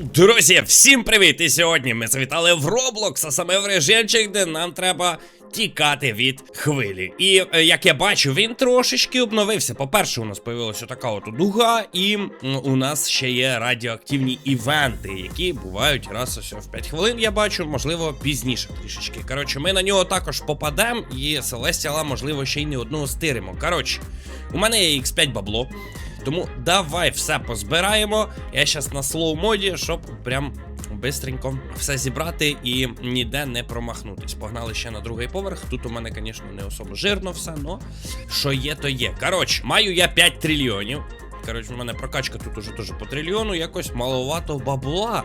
Друзі, всім привіт! І сьогодні ми завітали в Roblox, а саме в режимчик, де нам треба тікати від хвилі. І е, як я бачу, він трошечки обновився. По-перше, у нас появилася така от дуга, і у нас ще є радіоактивні івенти, які бувають раз ось в 5 хвилин. Я бачу, можливо, пізніше трішечки. Коротше, ми на нього також попадемо, і Селестіала, можливо, ще й не одного стиримо. Коротше, у мене є X5 бабло. Тому давай все позбираємо. Я зараз на слоу моді, щоб прям бистренько все зібрати і ніде не промахнутись. Погнали ще на другий поверх. Тут у мене, звісно, не особо жирно все, але що є, то є. Коротше, маю я 5 трильйонів. Коротше, у мене прокачка тут уже теж по трильйону, якось маловато бабла.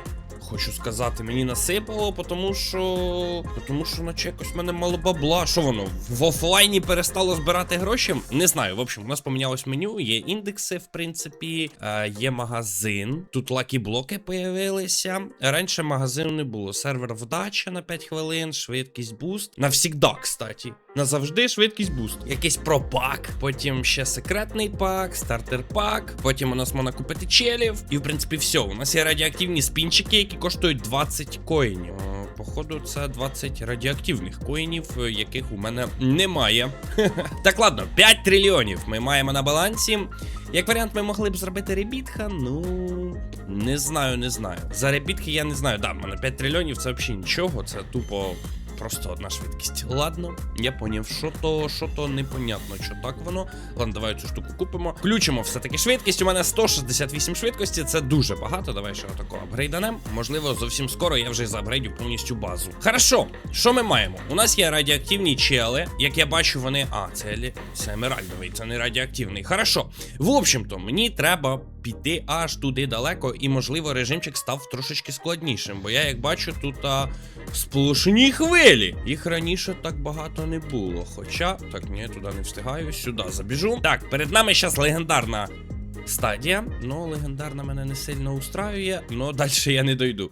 Хочу сказати, мені насипало, тому що. Тому що, наче якось в мене мало бабла. Що воно? В офлайні перестало збирати гроші? Не знаю. В общем, у нас помінялось меню, є індекси, в принципі, е, є магазин. Тут лакі блоки появилися. Раніше магазину не було. Сервер вдача на 5 хвилин, швидкість буст. Навсігда, кстати. Назавжди швидкість буст. Якийсь пропак, потім ще секретний пак, стартер пак. Потім у нас можна купити челів. І в принципі все. У нас є радіоактивні спінчики, які коштують 20 коїнів. Е, Походу, це 20 радіоактивних коїнів, е, яких у мене немає. так, ладно, 5 трильйонів ми маємо на балансі. Як варіант, ми могли б зробити ребітха, ну не знаю, не знаю. За ребітки я не знаю. Да, в мене 5 трильйонів це взагалі нічого, це тупо. Просто одна швидкість. Ладно, я поняв, що то, що то непонятно, що так воно. Ладно, давай цю штуку купимо. Включимо все-таки швидкість. У мене 168 швидкості, це дуже багато. Давай ще отако апгрейданем. Можливо, зовсім скоро я вже заапгрейдю повністю базу. Хорошо, що ми маємо? У нас є радіоактивні чели. Як я бачу, вони. А, це, це емеральдовий, це не радіоактивний. Хорошо. В общем-то, мені треба піти аж туди далеко, і, можливо, режимчик став трошечки складнішим. Бо я, як бачу, тут а, сплошні хвилі. Їх раніше так багато не було. Хоча, так, ні, туди не встигаю, сюди забіжу. Так, перед нами зараз легендарна стадія. Ну, легендарна мене не сильно устраює, але далі я не дойду.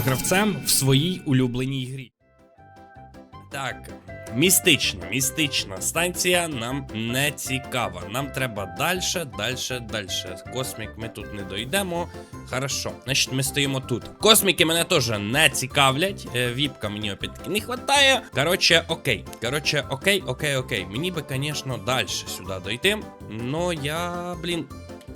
гравцем в своїй улюбленій грі. Так, містична, містична станція нам не цікава. Нам треба далі, далі, далі. Космік ми тут не дойдемо. Хорошо, значить ми стоїмо тут. Косміки мене теж не цікавлять. Е, Віпка мені опять-таки не вистачає. Коротше, окей. Коротше, окей, окей, окей. Мені би, звісно, далі сюди дойти. Но я, блін.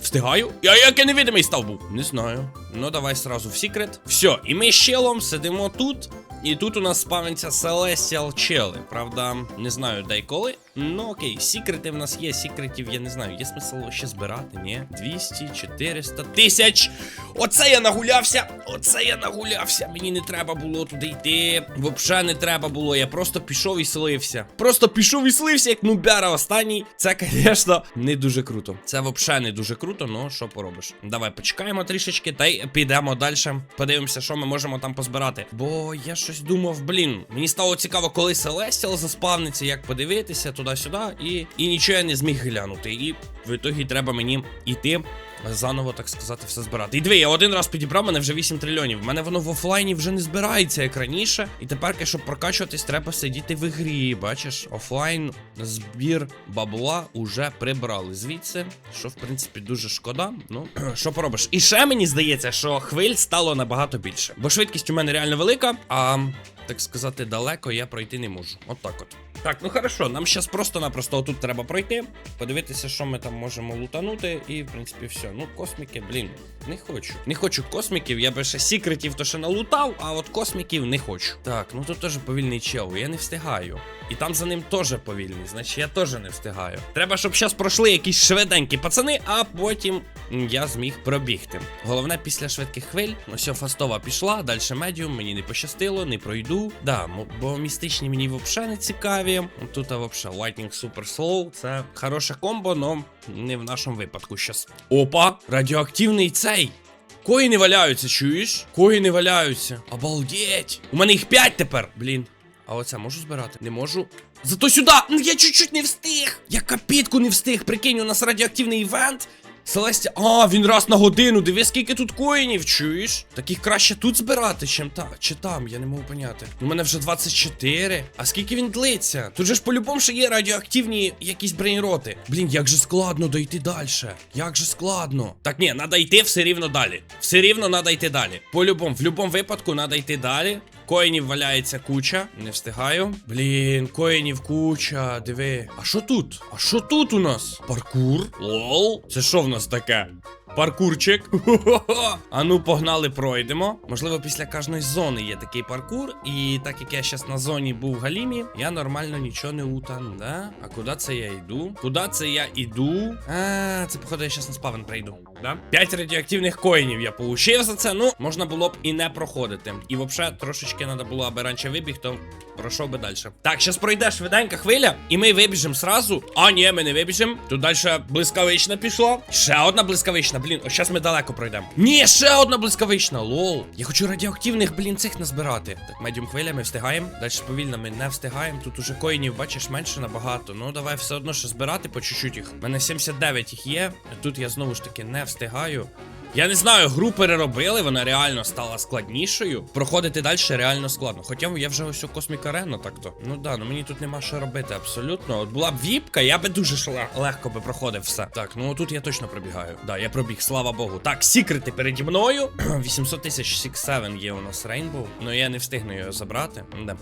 Встигаю? Я як я невидимий став був? Не знаю. Ну давай сразу в секрет. Все, і ми з челом сидимо тут. І тут у нас спавниться Celestial Чели. Правда, не знаю де й коли. Ну окей, секрети в нас є, секретів, я не знаю, є смисл ще збирати, ні? 200, 400 тисяч. Оце я нагулявся! Оце я нагулявся. Мені не треба було туди йти. Взагалі не треба було. Я просто пішов і слився. Просто пішов і слився, як нубяра останній. Це, звісно, не дуже круто. Це взагалі не дуже круто, ну що поробиш. Давай почекаємо трішечки та й підемо далі. Подивимося, що ми можемо там позбирати. Бо я щось думав, блін, мені стало цікаво, коли Селестіал заспавниться, як подивитися туди-сюди, і, і нічого я не зміг глянути. І в ітогі треба мені йти. Заново, так сказати, все збирати. І диви, я один раз підібрав, мене вже 8 трильйонів. У мене воно в офлайні вже не збирається, як раніше. І тепер, щоб прокачуватись, треба сидіти в ігрі. Бачиш, офлайн збір бабла уже прибрали звідси. Що, в принципі, дуже шкода. Ну, що поробиш? І ще мені здається, що хвиль стало набагато більше. Бо швидкість у мене реально велика, а так сказати, далеко я пройти не можу. От так от. Так, ну хорошо, нам зараз просто-напросто тут треба пройти, подивитися, що ми там можемо лутанути, і в принципі все. Ну, косміки, блін. Не хочу. Не хочу косміків, я би ще секретів то ще налутав, а от косміків не хочу. Так, ну тут теж повільний чел, я не встигаю. І там за ним теж повільний, значить я теж не встигаю. Треба, щоб зараз пройшли якісь швиденькі пацани, а потім я зміг пробігти. Головне, після швидких хвиль, ось фастова пішла, далі медіум, мені не пощастило, не пройду. Да, бо містичні мені взагалі не цікаві. Тут взагалі Lightning Super Slow, це хороше комбо, но не в нашому випадку щас. Опа, радіоактивний цей. Коїни валяються, чуєш? Коїни валяються. Обалдеть. У мене їх 5 тепер. Блін. А оце можу збирати? Не можу. Зато сюди! Ну я чуть-чуть не встиг! Я капітку не встиг. Прикинь, у нас радіоактивний івент. Селестя. А, він раз на годину. Диви, скільки тут коїнів, чуєш? Таких краще тут збирати, чим та, чи там, я не можу поняти. У мене вже 24. А скільки він длиться? Тут же ж по-любому ще є радіоактивні якісь брейнроти. Блін, як же складно дойти далі. Як же складно. Так, ні, треба йти все рівно далі. Все рівно треба йти далі. По-любому, в будь-якому випадку треба йти далі. Коїнів валяється куча. Не встигаю. Блін, коїнів куча. Диви. А що тут? А що тут у нас? Паркур? Лол. Це що в нас таке? Паркурчик. А ну, погнали, пройдемо. Можливо, після кожної зони є такий паркур. І так як я зараз на зоні був в Галімі, я нормально нічого не утан, да? А куди це я йду? Куди це я йду? А, це походу я зараз на спавен прийду. Да? П'ять радіоактивних коїнів я получив за це. Ну, можна було б і не проходити. І взагалі трошечки треба було, аби раніше вибіг, то пройшов би далі. Так, зараз пройде швиденька хвиля, і ми вибіжимо сразу. А, ні, ми не вибіжимо. Тут далі блискавична пішла. Ще одна блискавична, блін. Ось зараз ми далеко пройдемо. Ні, ще одна блискавична, лол. Я хочу радіоактивних, блін, цих назбирати. Так, медіум хвиля, ми встигаємо. Далі повільно ми не встигаємо. Тут уже коїнів, бачиш, менше набагато. Ну, давай все одно ще збирати по чуть-чуть їх. У мене 79 їх є. Тут я знову ж таки не встигаю. Я не знаю, гру переробили, вона реально стала складнішою. Проходити далі реально складно. Хоча я вже ось у Космік Арена так-то. Ну да, ну мені тут нема що робити абсолютно. От була б віпка, я би дуже легко би проходив все. Так, ну тут я точно пробігаю. Да, я пробіг, слава Богу. Так, секрети переді мною. 800 тисяч 6-7 є у нас Рейнбоу. Ну я не встигну його забрати. Да.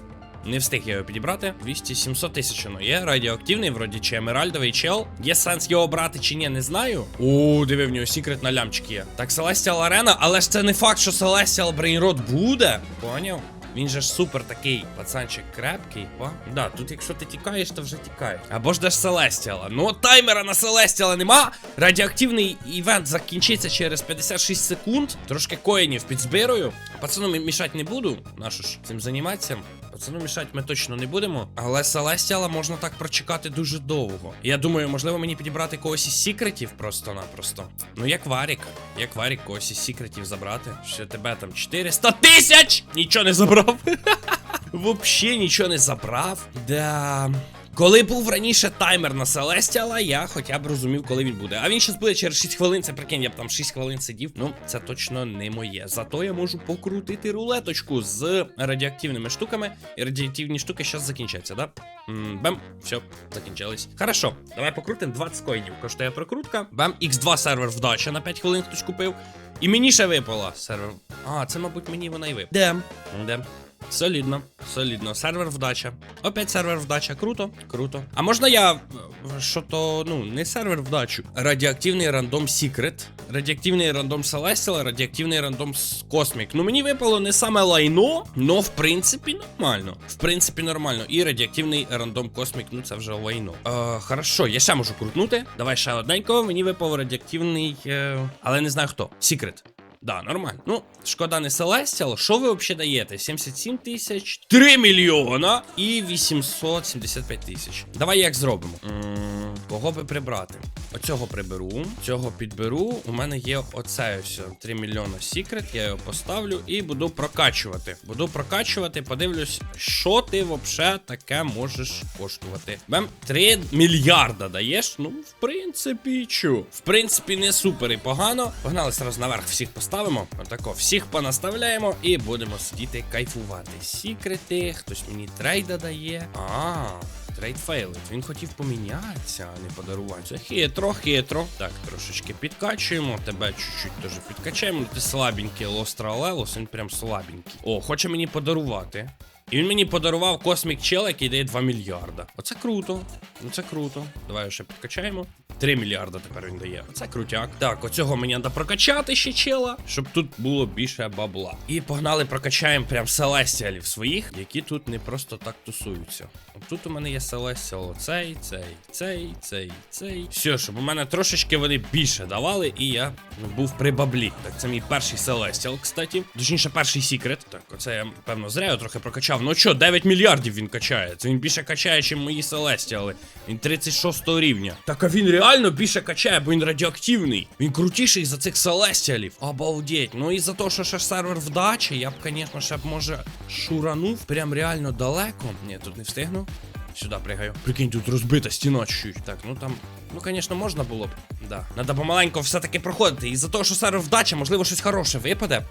Не встиг я його підібрати. 200-700 тисяч воно є. Радіоактивний, вроді чи емеральдовий чел. Є сенс його брати чи ні, не знаю. О, диви, в нього секрет на лямчики є. Так, Celestial Arena, але ж це не факт, що Celestial Brainrot буде. Поняв? Він же ж супер такий пацанчик крепкий. О, да, тут якщо ти тікаєш, то вже тікаєш. Або ж даш Селестіала. Ну, таймера на Селестіала нема. Радіоактивний івент закінчиться через 56 секунд. Трошки коїнів підзбирую. Пацану мішати не буду. Нащо ж цим займатися? Пацану мішати ми точно не будемо. Але Селестіала можна так прочекати дуже довго. Я думаю, можливо, мені підібрати когось із секретів просто-напросто. Ну, як Варік. Як Варік когось із секретів забрати. Що тебе там 400 тисяч! Нічого не забрав. Вообще нічого не забрав. Да. Коли був раніше таймер на Селестіала, я хоча б розумів, коли він буде. А він щас буде через 6 хвилин. Це прикинь, я б там 6 хвилин сидів. Ну, це точно не моє. Зато я можу покрутити рулеточку з радіоактивними штуками. І радіоактивні штуки зараз закінчаться, да? М, Бем, все, закінчились. Хорошо, давай покрутимо 20 коїнів. Коштує прокрутка. Бем, X2 сервер вдача на 5 хвилин хтось купив. І мені ще випала сервер. А, це, мабуть, мені вона і випала. Дем. Дем. Солідно, солідно. Сервер вдача. Опять сервер вдача. Круто, круто. А можна я. Що то, ну, не сервер вдачу. Радіоактивний рандом Secret. Радіоактивний рандом Celestial, радіоактивний рандом Cosmic. Ну мені випало не саме лайно, но в принципі нормально. В принципі, нормально. І радіоактивний рандом Cosmic, ну це вже лайно. Е, хорошо, я ще можу крутнути. Давай ще одненько. Мені випав радіоактивний. Е, але не знаю хто. Secret. Да, нормально. Ну, шкода не Celestial. Що ви взагалі даєте? 77 тисяч, 3 мільйона і 875 тисяч. Давай як зробимо? М, Кого би прибрати? Оцього приберу, цього підберу. У мене є оце ось 3 мільйона секрет. Я його поставлю і буду прокачувати. Буду прокачувати, подивлюсь, що ти взагалі таке можеш коштувати. Бем, 3 мільярда даєш? Ну, в принципі, чу. В принципі, не супер і погано. Погнали сразу наверх всіх поставимо. Отако, всіх понаставляємо і будемо сидіти кайфувати. Сікрети, хтось мені трейда дає. А. Трейд фейлить. Він хотів помінятися, а не подарувати. Хитро, хитро. Так, трошечки підкачуємо. Тебе чуть-чуть теж підкачаємо. Ну, Ти слабенький Лостра Лелос, він прям слабенький. О, хоче мені подарувати. І він мені подарував космік чел, який дає 2 мільярда. Оце круто. Ну це круто. Давай ще підкачаємо. 3 мільярда тепер він дає. Це крутяк. Так, оцього мені треба прокачати ще чела, щоб тут було більше бабла. І погнали, прокачаємо прям селестіалів своїх, які тут не просто так тусуються. От тут у мене є селестіал оцей, цей, цей, цей, цей. Все, щоб у мене трошечки вони більше давали, і я був при баблі. Так, це мій перший селестіал, кстати. Точніше, перший секрет. Так, оце я, певно, зря його трохи прокачав. Ну що, 9 мільярдів він качає. Це він більше качає, ніж мої селестіали. Він 36 рівня. Так а він реально більше качає, бо він радіоактивний. Він крутіший за цих селестіалів. Обалдеть. Ну і за те, що ще сервер вдачі, я б, звісно, ще б може шуранув прям реально далеко. Ні, тут не встигну. Сюди пригаю. Прикинь, тут розбита стіна чуть. Так, ну там. Ну, звісно, можна було б. Да. Надо помаленько все-таки проходити. І за того, що сервер вдача, можливо, щось хороше випаде.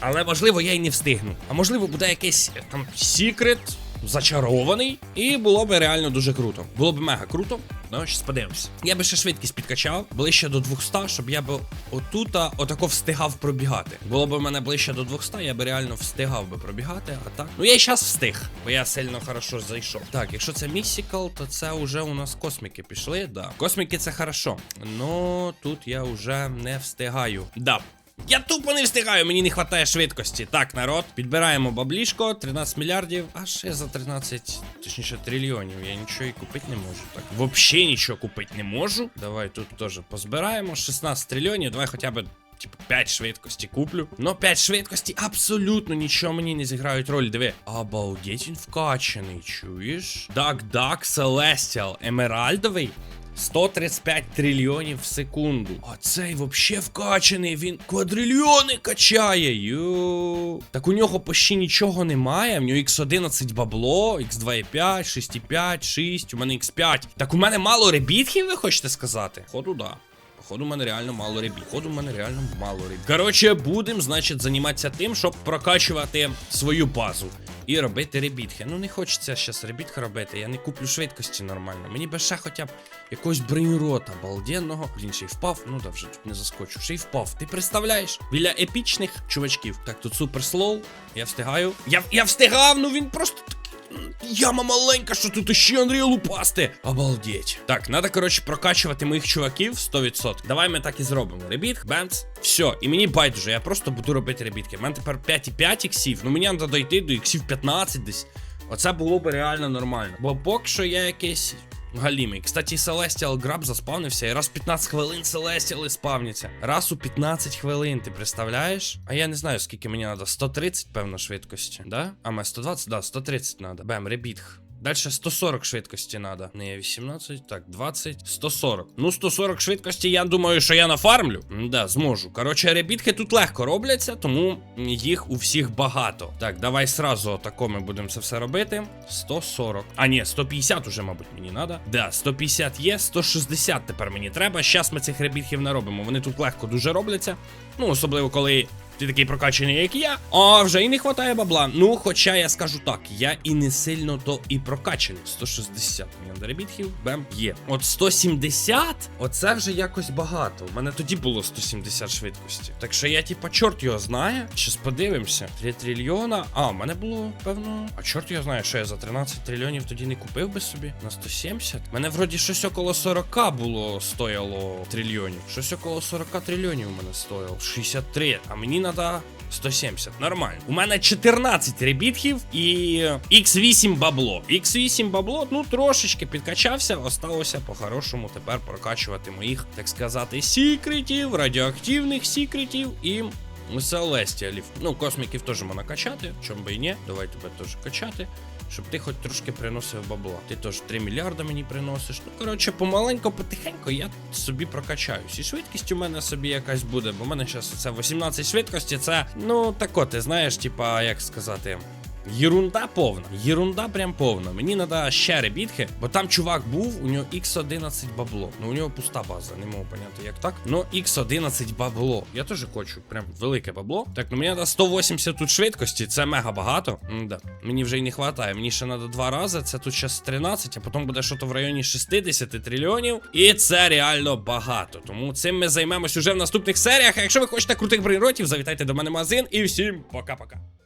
Але можливо, я й не встигну. А можливо, буде якийсь е, там секрет, зачарований, і було б реально дуже круто. Було б мега круто. Ну, щас подивимось. Я би ще швидкість підкачав ближче до 200, щоб я би отута отако встигав пробігати. Було б в мене ближче до 200, я би реально встигав би пробігати, а так. Ну я й зараз встиг, бо я сильно хорошо зайшов. Так, якщо це місікал, то це вже у нас косміки пішли. Да. Косміки це хорошо. Ну тут я вже не встигаю. Да. Я тупо не встигаю, мені не вистачає швидкості. Так, народ, підбираємо баблішко, 13 мільярдів, а ще за 13, точніше, трильйонів. Я нічого і купити не можу. Так, взагалі нічого купити не можу. Давай тут теж позбираємо. 16 трильйонів, давай хоча б. Типу 5 швидкості куплю. Ну 5 швидкості абсолютно нічого мені не зіграють роль. Диви. Обалдеть, він вкачаний, чуєш? Дак, дак, Селестіал, Емеральдовий. 135 трильйонів в секунду. А цей вообще вкачаний, він квадрильйони качає. Йо. Так у нього почти нічого немає. В нього X11 бабло, X2,5, 6,5, 6, у мене X5. Так у мене мало ребітків, ви хочете сказати? Ходу, да. Походу, у мене реально мало ребіт. Походу, у мене реально мало ребіт. Коротше, будемо, значить, займатися тим, щоб прокачувати свою базу. І робити ребітхи. Ну не хочеться зараз ребітхи робити. Я не куплю швидкості нормально. Мені би ще хоча б якогось бронерота обалденного. Блін, ще й впав. Ну да, вже тут не заскочу. Ще й впав. Ти представляєш? Біля епічних чувачків. Так, тут супер слоу. Я встигаю. Я, я встигав, ну він просто. Яма маленька, що тут ще Андрія лупасти. Обалдеть. Так, треба, коротше, прокачувати моїх чуваків 100%. Давай ми так і зробимо. Ребіт, бенц. Все, і мені байдуже, я просто буду робити ребітки. У мене тепер 5,5 іксів. Ну мені треба дойти до іксів 15 десь. Оце було б реально нормально. Бо поки що я якийсь. Галімий. Кстати, Celestial Граб заспавнився, і раз в 15 хвилин Celestial спавняться. Раз у 15 хвилин, ти представляєш? А я не знаю, скільки мені треба. 130, певно, швидкості. Да? А ми 120, да, 130 треба. Бем, ребітх. Дальше 140 швидкості надо. Не 18, так, 20, 140. Ну, 140 швидкості, я думаю, що я нафармлю. Да, зможу. Коротше, ребітки тут легко робляться, тому їх у всіх багато. Так, давай сразу отако ми будемо це все робити. 140. А, ні, 150 уже, мабуть, мені треба. Да, 150 є, 160 тепер мені треба. Щас ми цих ребітків наробимо. Вони тут легко дуже робляться. Ну, особливо, коли ти такий прокачаний, як я. А вже і не вистачає бабла. Ну, хоча я скажу так, я і не сильно то і прокачаний. 160 мільйон ребітхів, бем, є. От 170, оце вже якось багато. У мене тоді було 170 швидкості. Так що я, типа, чорт його знає. Щас подивимося. 3 трильйона. А, у мене було, певно. А чорт його знає, що я за 13 трильйонів тоді не купив би собі. На 170. У мене вроді щось около 40 було стояло трильйонів. Щось около 40 трильйонів у мене стояло. 63. А мені треба 170. Нормально. У мене 14 ребітків і X8 бабло. X8 бабло, ну трошечки підкачався. Осталося по-хорошому тепер прокачувати моїх, так сказати, сікретів, радіоактивних сікретів і. Селестіалів. Ну, косміків теж можна качати, чому би і ні. Давай тебе теж качати, щоб ти хоч трошки приносив бабла. Ти теж 3 мільярда мені приносиш. Ну, коротше, помаленько, потихенько я собі прокачаюсь. І швидкість у мене собі якась буде, бо в мене зараз це 18 швидкості, це, ну, тако, ти знаєш, типа, як сказати. Єрунда повна. Єрунда прям повна. Мені треба ще ребітки, бо там чувак був, у нього X11 бабло. Ну у нього пуста база, не можу поняти, як так. Ну, X11 бабло. Я теж хочу, прям велике бабло. Так, ну мені треба 180 тут швидкості, це мега багато. М-да. Мені вже й не вистачає. Мені ще треба два рази. Це тут зараз 13, а потім буде щось в районі 60 трильйонів. І це реально багато. Тому цим ми займемось уже в наступних серіях. А якщо ви хочете крутих брейнротів, завітайте до мене в магазин і всім пока-пока.